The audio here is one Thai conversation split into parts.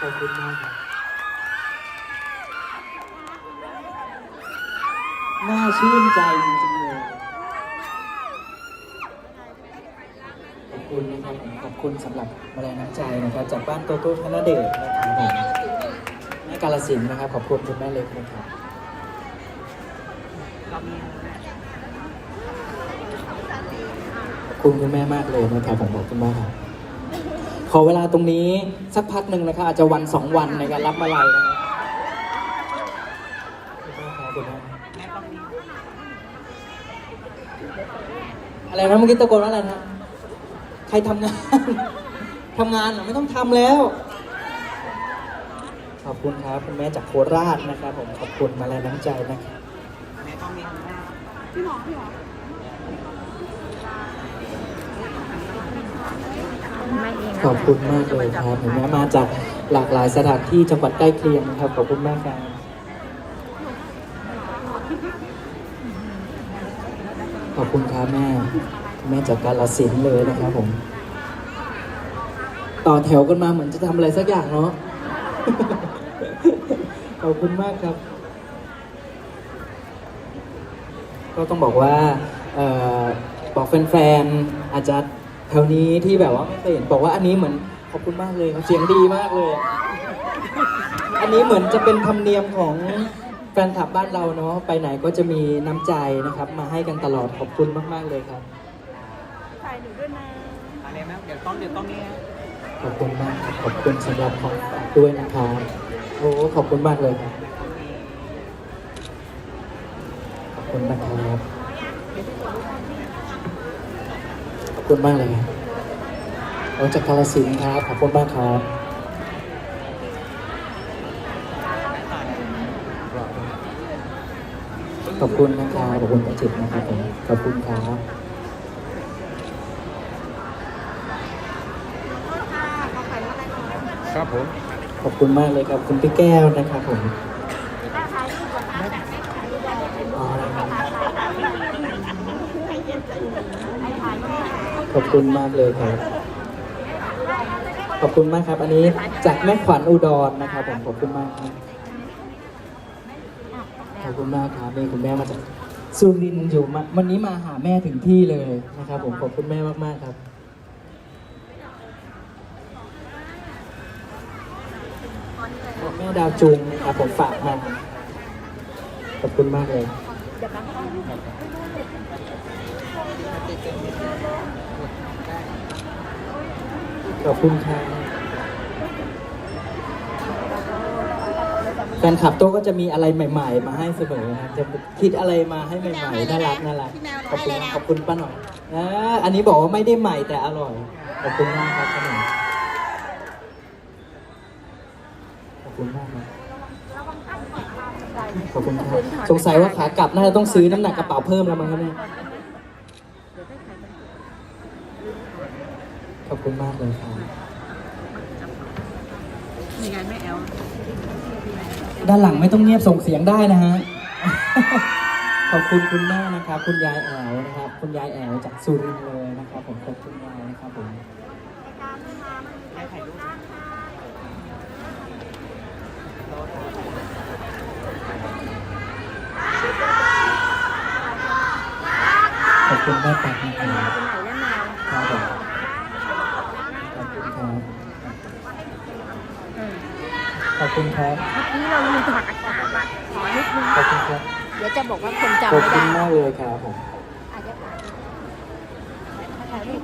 ขอบคุณมากครับน่าชื่นใจจริงๆเลย ขอบคุณนะครับผมขอบคุณสำหรับแรงน้ำใจนะครับ จากบ้านโตโต้ธนเดชนะครับผมแม่กาลสินธุ์นะครับ ขอบคุณคุณแม่เล็กนะครับ ขอบคุณคุณแม่มากเลยนะครับผมขอบคุณแมากครับ ขอเวลาตรงนี้สักพักหนึ่งนะครับอาจจะวันสองวันในการรับมาลัยนะครับอะไรนะเมื่อกี้ตะโกนว่าอะไรนะใครทำงานทำงานเหรอไม่ต้องทำแล้ว ขอบคุณครับคุณแม่จากโคราชนะครับผมขอบคุณมาแรงน้ำใจนะครับไม่เอ ขอบคุณมากเลยครับเห็นไหมมาจากหลากหลายสถานที่จังหวัดใกล้เคียงนะครับ ขอบคุณมากครับขอบคุณครับแม่แม่จากกาลสินธุ์เลยนะครับผม ต่อแถวกันมาเหมือนจะทำอะไรสักอย่างเนาะขอบคุณมากครับ ก็ต้องบอกว่าเอ่อบอกแฟนๆอาจจะ แถวนี้ที่แบบว่าไม่เคยเห็นบอกว่าอันนี้เหมือนขอบคุณมากเลยครับเสียงดีมากเลย อันนี้เหมือนจะเป็นธรรมเนียมของแฟนคลับบ้านเราเนาะไปไหนก็จะมีน้ำใจนะครับ มาให้กันตลอดขอบคุณมาก ๆเลยครับถ่ายหนูด้วยนะอะไรนะเดี๋ยวต้องเดี๋ยวต้องนี้ฮะขอบคุณมากครับขอบคุณสำหรับของฝากด้วยนะครับโอ้ขอบคุณมากเลยครับขอบคุณนะครับขอบ คุณมากเลยครับโอ้จากกาลสินธุ์ครับ ขอบคุณมากครับขอบคุณนะครับ ขอบคุณประจิตนะครับผม ขอบคุณครับครับผม ขอบคุณมากเลยครับ คุณพี่แก้วนะครับผมอ๋อ ขอบคุณมากเลยครับ ขอบคุณมากครับ อันนี้จากแม่ขวัญอุดรนะครับผมขอบคุณมากครับขอบคุณมากครับนี่คุณแม่มาจากสุรินทร์อยู่มาวันนี้มาหาแม่ถึงที่เลยนะครับผมขอบคุณแม่มากๆครับแม่ดาวจุงครับผมฝากมาขอบคุณมากเลย ขอบคุณครับแฟนคลับโต๊ะก็จะมีอะไรใหม่ ๆ มาให้เสมอนะครับจะคิดอะไรมาให้ใหม่ๆน่ารักน่ารักขอบคุณขอบคุณป้าหน่อยนะอันนี้บอกว่าไม่ได้ใหม่แต่อร่อย ขอบคุณมากครับป้าหน่อยขอบคุณมากครับขอบคุณครับสงสัยว่าขากลับน่าจะต้องซื้อน้ำหนักกระเป๋าเพิ่มแล้วมั้งครับเนี่ย ขอบคุณมากเลยครับมีงานไม่แอลด้านหลังไม่ต้องเงียบส่งเสียงได้นะฮะ ขอบคุณคุณแม่นะครับ คุณยายแอวนะครับ คุณยายแอวจากสุรินทร์เลยนะครับ ผมขอบคุณยายนะครับผมให้ถ่ายรูปขอบคุณแม่ตักนะครับ เป็นไหนแน่แมว ครับผมขอบคุณครับ เออ ข อบคุณครับ เมื่อกี้เราลืมถักอากาศอะขอนิดนึงขอบคุณครับเดี๋ยวจะบอกว่าคนจำขอบไม่คุณได้มากเลยครับผมอาจจะถ่ายถ่ายรูป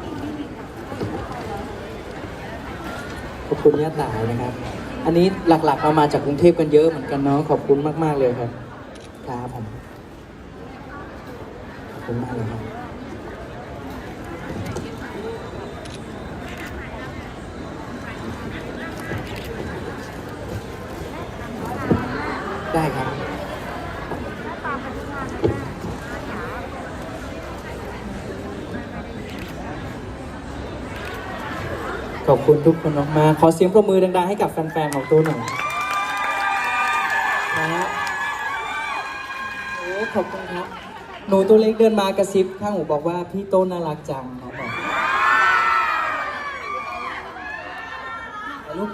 ขอบคุณย่าตายนะครับ อันนี้หลักๆเรามาจากกรุงเทพกันเยอะเหมือนกันเนาะขอบคุณมากๆเลยครับครับผมขอบคุณมากเลยครับ ได้ครับขอบคุณทุกคนมากๆขอเสียงปรบมือดังๆให้กับแฟนๆของตู้หน่อยนะฮะโอ้ขอบคุณครับ หนูตัวเล็กเดินมากระซิบข้างหูบอกว่าพี่โต้นน่ารักจังครับ